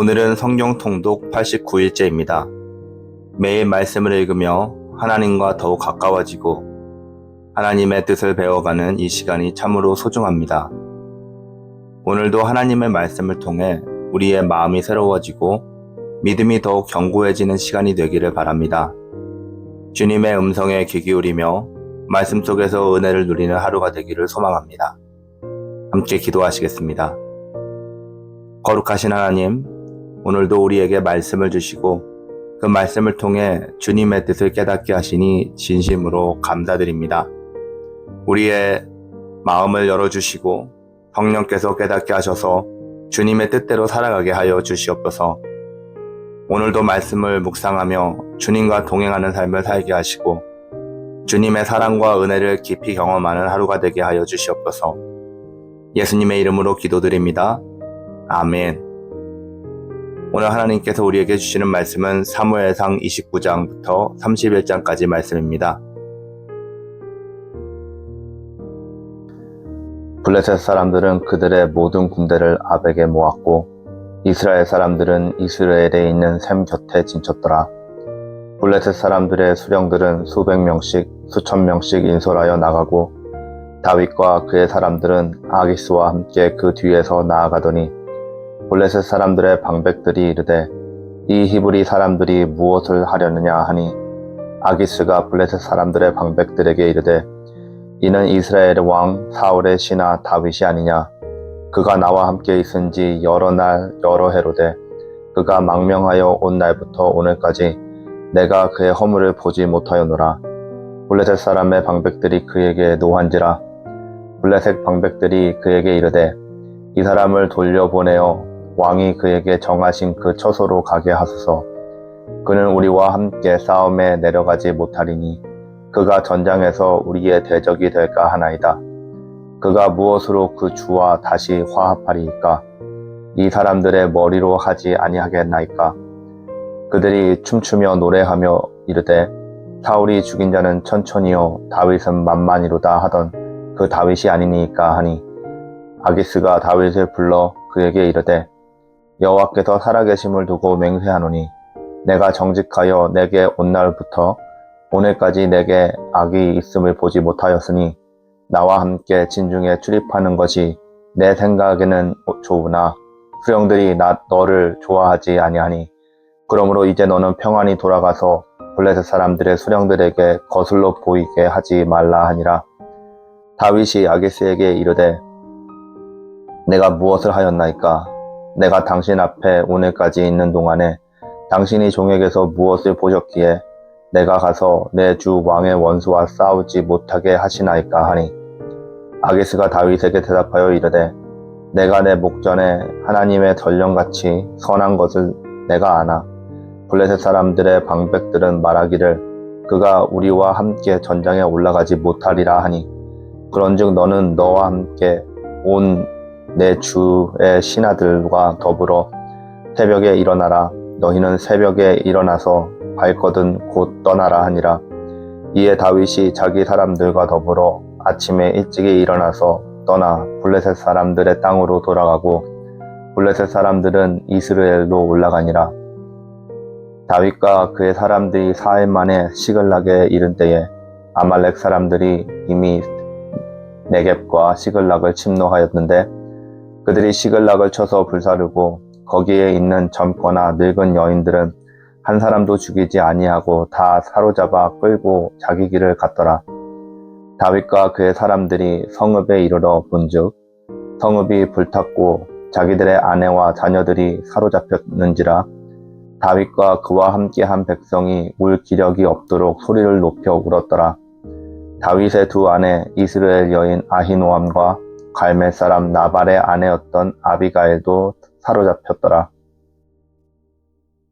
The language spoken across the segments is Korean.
오늘은 성경 통독 89일째입니다. 매일 말씀을 읽으며 하나님과 더욱 가까워지고 하나님의 뜻을 배워가는 이 시간이 참으로 소중합니다. 오늘도 하나님의 말씀을 통해 우리의 마음이 새로워지고 믿음이 더욱 견고해지는 시간이 되기를 바랍니다. 주님의 음성에 귀 기울이며 말씀 속에서 은혜를 누리는 하루가 되기를 소망합니다. 함께 기도하시겠습니다. 거룩하신 하나님, 오늘도 우리에게 말씀을 주시고 그 말씀을 통해 주님의 뜻을 깨닫게 하시니 진심으로 감사드립니다. 우리의 마음을 열어주시고 성령께서 깨닫게 하셔서 주님의 뜻대로 살아가게 하여 주시옵소서. 오늘도 말씀을 묵상하며 주님과 동행하는 삶을 살게 하시고 주님의 사랑과 은혜를 깊이 경험하는 하루가 되게 하여 주시옵소서. 예수님의 이름으로 기도드립니다. 아멘. 오늘 하나님께서 우리에게 주시는 말씀은 사무엘상 29장부터 31장까지 말씀입니다. 블레셋 사람들은 그들의 모든 군대를 아벡에 모았고 이스라엘 사람들은 이스라엘에 있는 샘 곁에 진쳤더라. 블레셋 사람들의 수령들은 수백 명씩 수천 명씩 인솔하여 나가고 다윗과 그의 사람들은 아기스와 함께 그 뒤에서 나아가더니 블레셋 사람들의 방백들이 이르되 이 히브리 사람들이 무엇을 하려느냐 하니? 아기스가 블레셋 사람들의 방백들에게 이르되 이는 이스라엘의 왕 사울의 신하 다윗이 아니냐? 그가 나와 함께 있은 지 여러 날 여러 해로되 그가 망명하여 온 날부터 오늘까지 내가 그의 허물을 보지 못하였노라. 블레셋 사람의 방백들이 그에게 노한지라. 블레셋 방백들이 그에게 이르되 이 사람을 돌려보내어 왕이 그에게 정하신 그 처소로 가게 하소서. 그는 우리와 함께 싸움에 내려가지 못하리니 그가 전장에서 우리의 대적이 될까 하나이다. 그가 무엇으로 그 주와 다시 화합하리이까? 이 사람들의 머리로 하지 아니하겠나이까? 그들이 춤추며 노래하며 이르되 사울이 죽인 자는 천천히요 다윗은 만만이로다 하던 그 다윗이 아니니까 하니 아기스가 다윗을 불러 그에게 이르되 여호와께서 살아계심을 두고 맹세하노니 내가 정직하여 내게 온 날부터 오늘까지 내게 악이 있음을 보지 못하였으니 나와 함께 진중에 출입하는 것이 내 생각에는 좋으나 수령들이 나 너를 좋아하지 아니하니 그러므로 이제 너는 평안히 돌아가서 블레셋 사람들의 수령들에게 거슬러 보이게 하지 말라 하니라. 다윗이 아기스에게 이르되 내가 무엇을 하였나이까 내가 당신 앞에 오늘까지 있는 동안에 당신이 종에게서 무엇을 보셨기에 내가 가서 내 주 왕의 원수와 싸우지 못하게 하시나이까 하니? 아기스가 다윗에게 대답하여 이르되 내가 내 목전에 하나님의 전령같이 선한 것을 내가 아나? 블레셋 사람들의 방백들은 말하기를 그가 우리와 함께 전장에 올라가지 못하리라 하니? 그런즉 너는 너와 함께 온 내 주의 신하들과 더불어 새벽에 일어나라. 너희는 새벽에 일어나서 발거든 곧 떠나라 하니라. 이에 다윗이 자기 사람들과 더불어 아침에 일찍이 일어나서 떠나 블레셋 사람들의 땅으로 돌아가고 블레셋 사람들은 이스라엘로 올라가니라. 다윗과 그의 사람들이 사일 만에 시글락에 이른 때에 아말렉 사람들이 이미 네겝과 시글락을 침노하였는데 그들이 시글락을 쳐서 불사르고 거기에 있는 젊거나 늙은 여인들은 한 사람도 죽이지 아니하고 다 사로잡아 끌고 자기 길을 갔더라. 다윗과 그의 사람들이 성읍에 이르러 본즉 성읍이 불탔고 자기들의 아내와 자녀들이 사로잡혔는지라 다윗과 그와 함께한 백성이 울 기력이 없도록 소리를 높여 울었더라. 다윗의 두 아내 이스라엘 여인 아히노암과 갈멜 사람 나발의 아내였던 아비가일도 사로잡혔더라.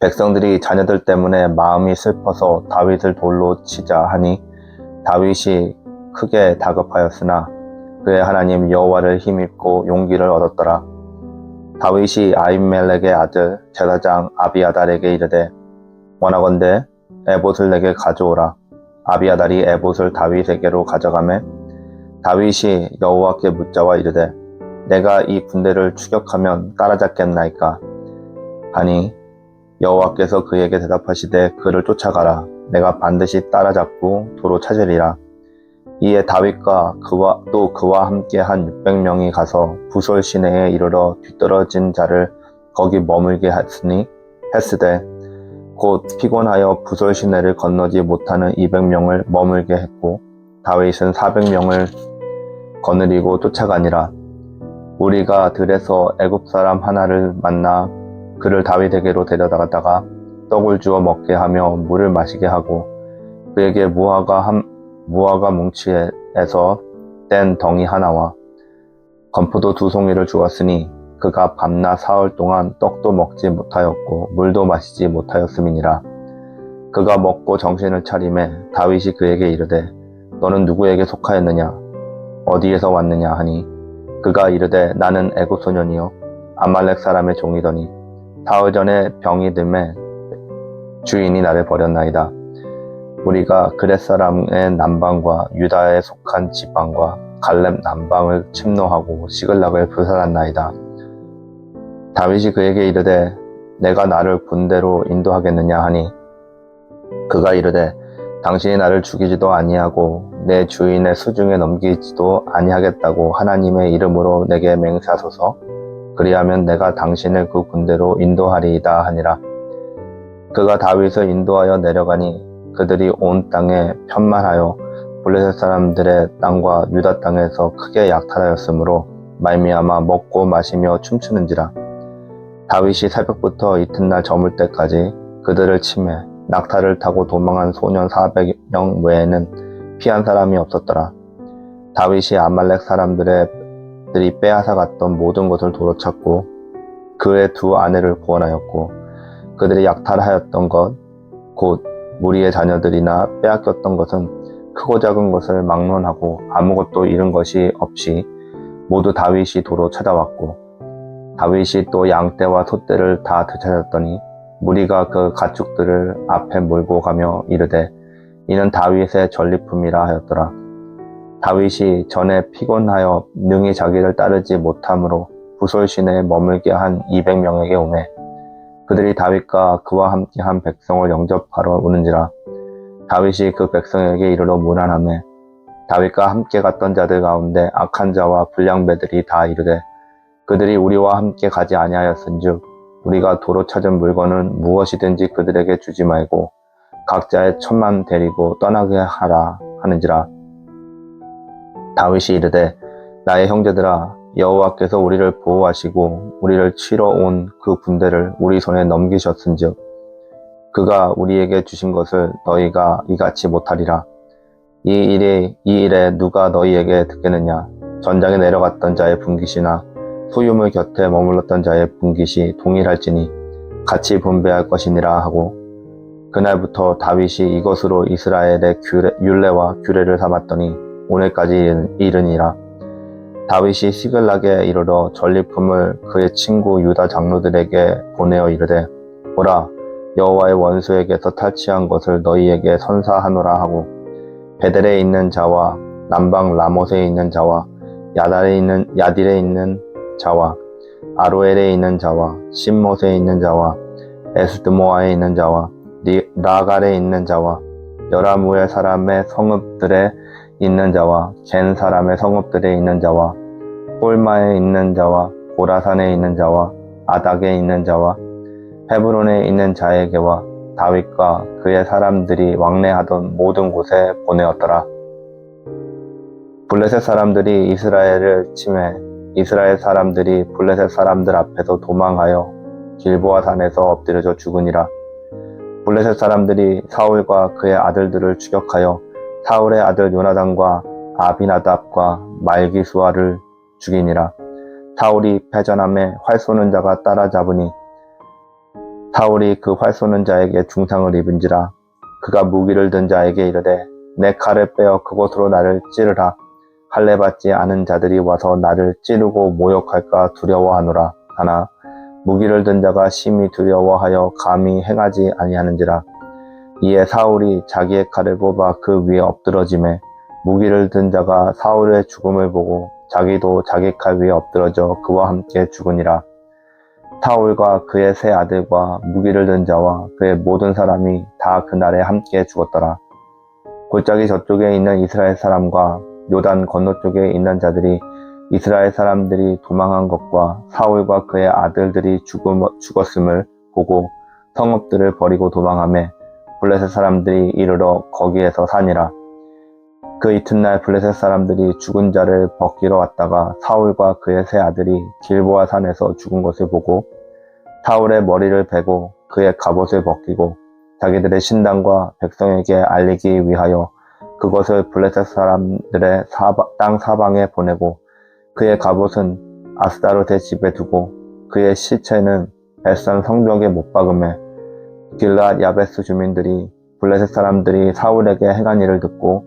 백성들이 자녀들 때문에 마음이 슬퍼서 다윗을 돌로 치자 하니 다윗이 크게 다급하였으나 그의 하나님 여호와를 힘입고 용기를 얻었더라. 다윗이 아임멜렉의 아들 제사장 아비아달에게 이르되 원하건대 에봇을 내게 가져오라. 아비아달이 에봇을 다윗에게로 가져가매 다윗이 여호와께 묻자와 이르되 내가 이 군대를 추격하면 따라잡겠나이까? 하니 여호와께서 그에게 대답하시되 그를 쫓아가라. 내가 반드시 따라잡고 도로 찾으리라. 이에 다윗과 그와 또 그와 함께 한 600명이 가서 부솔 시내에 이르러 뒤떨어진 자를 거기 머물게 했으니 했으되 곧 피곤하여 부솔 시내를 건너지 못하는 200명을 머물게 했고 다윗은 400명을 거느리고 쫓아가니라 우리가 들에서 애굽 사람 하나를 만나 그를 다윗에게로 데려다가 떡을 주어 먹게 하며 물을 마시게 하고 그에게 무화과 한 무화과 뭉치에서 뗀 덩이 하나와 건포도 두 송이를 주었으니 그가 밤낮 사흘 동안 떡도 먹지 못하였고 물도 마시지 못하였음이니라. 그가 먹고 정신을 차림에 다윗이 그에게 이르되 너는 누구에게 속하였느냐 어디에서 왔느냐 하니 그가 이르되 나는 애굽 소년이요 아말렉 사람의 종이더니 사흘 전에 병이 듦에 주인이 나를 버렸나이다. 우리가 그렛 사람의 남방과 유다에 속한 지방과 갈렙 남방을 침노하고 시글락을 불살았나이다. 다윗이 그에게 이르되 내가 나를 군대로 인도하겠느냐 하니 그가 이르되 당신이 나를 죽이지도 아니하고 내 주인의 수중에 넘기지도 아니하겠다고 하나님의 이름으로 내게 맹세하소서. 그리하면 내가 당신을 그 군대로 인도하리이다 하니라. 그가 다윗을 인도하여 내려가니 그들이 온 땅에 편만하여 블레셋 사람들의 땅과 유다 땅에서 크게 약탈하였으므로 말미암아 먹고 마시며 춤추는지라. 다윗이 새벽부터 이튿날 저물 때까지 그들을 침해 낙타를 타고 도망한 소년 400명 외에는 피한 사람이 없었더라. 다윗이 아말렉 사람들의 빼앗아 갔던 모든 것을 도로 찾고 그의 두 아내를 구원하였고 그들이 약탈하였던 것, 곧 무리의 자녀들이나 빼앗겼던 것은 크고 작은 것을 막론하고 아무것도 잃은 것이 없이 모두 다윗이 도로 찾아왔고 다윗이 또 양떼와 소떼를 다 되찾았더니 무리가 그 가축들을 앞에 몰고 가며 이르되 이는 다윗의 전리품이라 하였더라. 다윗이 전에 피곤하여 능히 자기를 따르지 못함으로 부솔 시내에 머물게 한 200명에게 오매 그들이 다윗과 그와 함께 한 백성을 영접하러 오는지라 다윗이 그 백성에게 이르러 문안하매 다윗과 함께 갔던 자들 가운데 악한 자와 불량배들이 다 이르되 그들이 우리와 함께 가지 아니하였은즉 우리가 도로 찾은 물건은 무엇이든지 그들에게 주지 말고 각자의 천만 데리고 떠나게 하라 하는지라. 다윗이 이르되 나의 형제들아 여호와께서 우리를 보호하시고 우리를 치러 온 그 군대를 우리 손에 넘기셨은즉 그가 우리에게 주신 것을 너희가 이같이 못하리라. 이 일에 이 일에 누가 너희에게 듣겠느냐? 전장에 내려갔던 자의 분깃이나 소유물 곁에 머물렀던 자의 분깃이 동일할지니 같이 분배할 것이니라 하고 그날부터 다윗이 이것으로 이스라엘의 율례와 규례를 삼았더니 오늘까지 이르니라. 다윗이 시글락에 이르러 전리품을 그의 친구 유다 장로들에게 보내어 이르되 보라 여호와의 원수에게서 탈취한 것을 너희에게 선사하노라 하고 베델에 있는 자와 남방 라못에 있는 자와 야달에 있는 야딜에 있는 자와 아로엘에 있는 자와 신못에 있는 자와 에스드모아에 있는 자와 라갈에 있는 자와 여라무엘 사람의 성읍들에 있는 자와 겐 사람의 성읍들에 있는 자와 홀마에 있는 자와 고라산에 있는 자와 아닥에 있는 자와 헤브론에 있는 자에게와 다윗과 그의 사람들이 왕래하던 모든 곳에 보내었더라. 블레셋 사람들이 이스라엘을 침해 이스라엘 사람들이 블레셋 사람들 앞에서 도망하여 길보아 산에서 엎드려져 죽으니라. 블레셋 사람들이 사울과 그의 아들들을 추격하여 사울의 아들 요나단과 아비나답과 말기수아를 죽이니라. 사울이 패전함에 활 쏘는 자가 따라잡으니 사울이 그 활 쏘는 자에게 중상을 입은지라 그가 무기를 든 자에게 이르되 내 칼을 빼어 그곳으로 나를 찌르라 할례 받지 않은 자들이 와서 나를 찌르고 모욕할까 두려워하노라 하나 무기를 든 자가 심히 두려워하여 감히 행하지 아니하는지라 이에 사울이 자기의 칼을 뽑아 그 위에 엎드러짐에 무기를 든 자가 사울의 죽음을 보고 자기도 자기 칼 위에 엎드러져 그와 함께 죽으니라. 사울과 그의 세 아들과 무기를 든 자와 그의 모든 사람이 다 그날에 함께 죽었더라. 골짜기 저쪽에 있는 이스라엘 사람과 요단 건너쪽에 있는 자들이 이스라엘 사람들이 도망한 것과 사울과 그의 아들들이 죽었음을 보고 성읍들을 버리고 도망하며 블레셋 사람들이 이르러 거기에서 사니라. 그 이튿날 블레셋 사람들이 죽은 자를 벗기러 왔다가 사울과 그의 세 아들이 길보아 산에서 죽은 것을 보고 사울의 머리를 베고 그의 갑옷을 벗기고 자기들의 신당과 백성에게 알리기 위하여 그것을 블레셋 사람들의 사바, 땅 사방에 보내고 그의 갑옷은 아스타롯의 집에 두고 그의 시체는 벳산 성벽에 못 박음에 길랏 야베스 주민들이 블레셋 사람들이 사울에게 행한 일을 듣고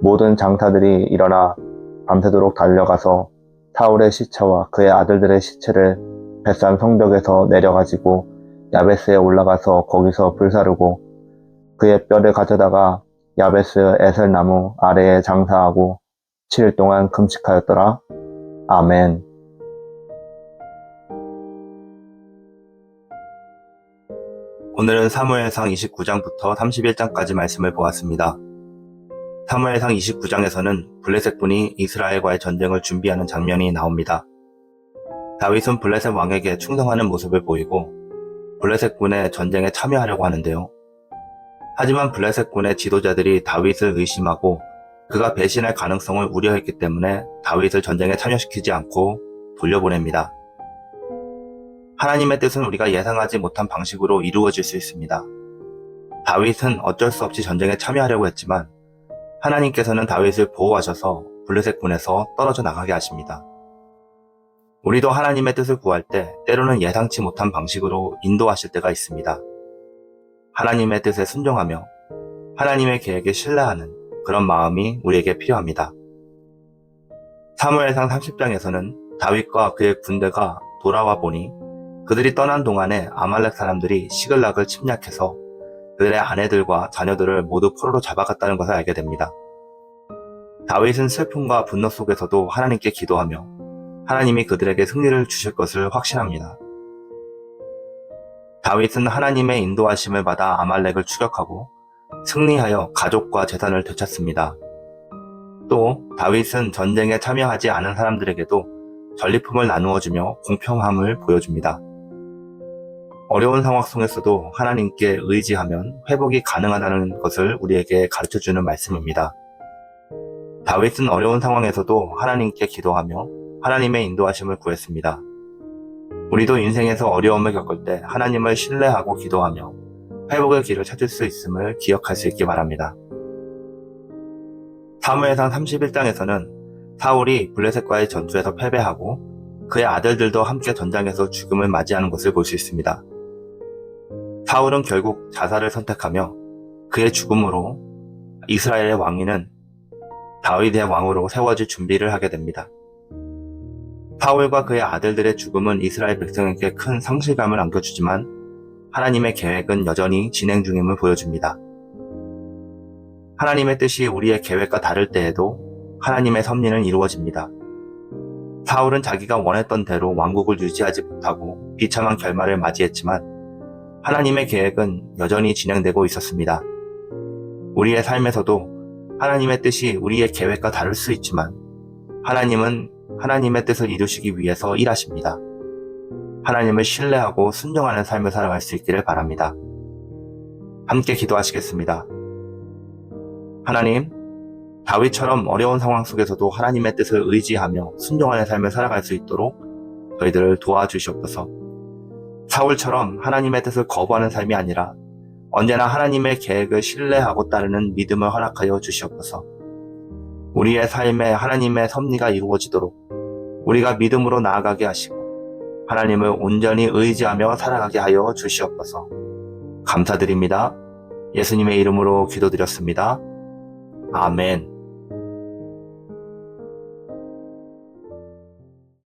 모든 장사들이 일어나 밤새도록 달려가서 사울의 시체와 그의 아들들의 시체를 벳산 성벽에서 내려가지고 야베스에 올라가서 거기서 불사르고 그의 뼈를 가져다가 야베스 에셀나무 아래에 장사하고 7일 동안 금식하였더라. 아멘. 오늘은 사무엘상 29장부터 31장까지 말씀을 보았습니다. 사무엘상 29장에서는 블레셋 군이 이스라엘과의 전쟁을 준비하는 장면이 나옵니다. 다윗은 블레셋 왕에게 충성하는 모습을 보이고 블레셋 군의 전쟁에 참여하려고 하는데요. 하지만 블레셋 군의 지도자들이 다윗을 의심하고 그가 배신할 가능성을 우려했기 때문에 다윗을 전쟁에 참여시키지 않고 돌려보냅니다. 하나님의 뜻은 우리가 예상하지 못한 방식으로 이루어질 수 있습니다. 다윗은 어쩔 수 없이 전쟁에 참여하려고 했지만 하나님께서는 다윗을 보호하셔서 블레셋 군에서 떨어져 나가게 하십니다. 우리도 하나님의 뜻을 구할 때 때로는 예상치 못한 방식으로 인도하실 때가 있습니다. 하나님의 뜻에 순종하며 하나님의 계획에 신뢰하는 그런 마음이 우리에게 필요합니다. 사무엘상 30장에서는 다윗과 그의 군대가 돌아와 보니 그들이 떠난 동안에 아말렉 사람들이 시글락을 침략해서 그들의 아내들과 자녀들을 모두 포로로 잡아갔다는 것을 알게 됩니다. 다윗은 슬픔과 분노 속에서도 하나님께 기도하며 하나님이 그들에게 승리를 주실 것을 확신합니다. 다윗은 하나님의 인도하심을 받아 아말렉을 추격하고 승리하여 가족과 재산을 되찾습니다. 또 다윗은 전쟁에 참여하지 않은 사람들에게도 전리품을 나누어주며 공평함을 보여줍니다. 어려운 상황 속에서도 하나님께 의지하면 회복이 가능하다는 것을 우리에게 가르쳐주는 말씀입니다. 다윗은 어려운 상황에서도 하나님께 기도하며 하나님의 인도하심을 구했습니다. 우리도 인생에서 어려움을 겪을 때 하나님을 신뢰하고 기도하며 회복의 길을 찾을 수 있음을 기억할 수 있기 바랍니다. 사무엘상 31장에서는 사울이 블레셋과의 전투에서 패배하고 그의 아들들도 함께 전장에서 죽음을 맞이하는 것을 볼 수 있습니다. 사울은 결국 자살을 선택하며 그의 죽음으로 이스라엘의 왕위는 다윗의 왕으로 세워질 준비를 하게 됩니다. 사울과 그의 아들들의 죽음은 이스라엘 백성에게 큰 상실감을 안겨주지만 하나님의 계획은 여전히 진행 중임을 보여줍니다. 하나님의 뜻이 우리의 계획과 다를 때에도 하나님의 섭리는 이루어집니다. 사울은 자기가 원했던 대로 왕국을 유지하지 못하고 비참한 결말을 맞이했지만 하나님의 계획은 여전히 진행되고 있었습니다. 우리의 삶에서도 하나님의 뜻이 우리의 계획과 다를 수 있지만 하나님은 하나님의 뜻을 이루시기 위해서 일하십니다. 하나님을 신뢰하고 순종하는 삶을 살아갈 수 있기를 바랍니다. 함께 기도하시겠습니다. 하나님, 다윗처럼 어려운 상황 속에서도 하나님의 뜻을 의지하며 순종하는 삶을 살아갈 수 있도록 저희들을 도와주시옵소서. 사울처럼 하나님의 뜻을 거부하는 삶이 아니라 언제나 하나님의 계획을 신뢰하고 따르는 믿음을 허락하여 주시옵소서. 우리의 삶에 하나님의 섭리가 이루어지도록 우리가 믿음으로 나아가게 하시고 하나님을 온전히 의지하며 살아가게 하여 주시옵소서. 감사드립니다. 예수님의 이름으로 기도드렸습니다. 아멘.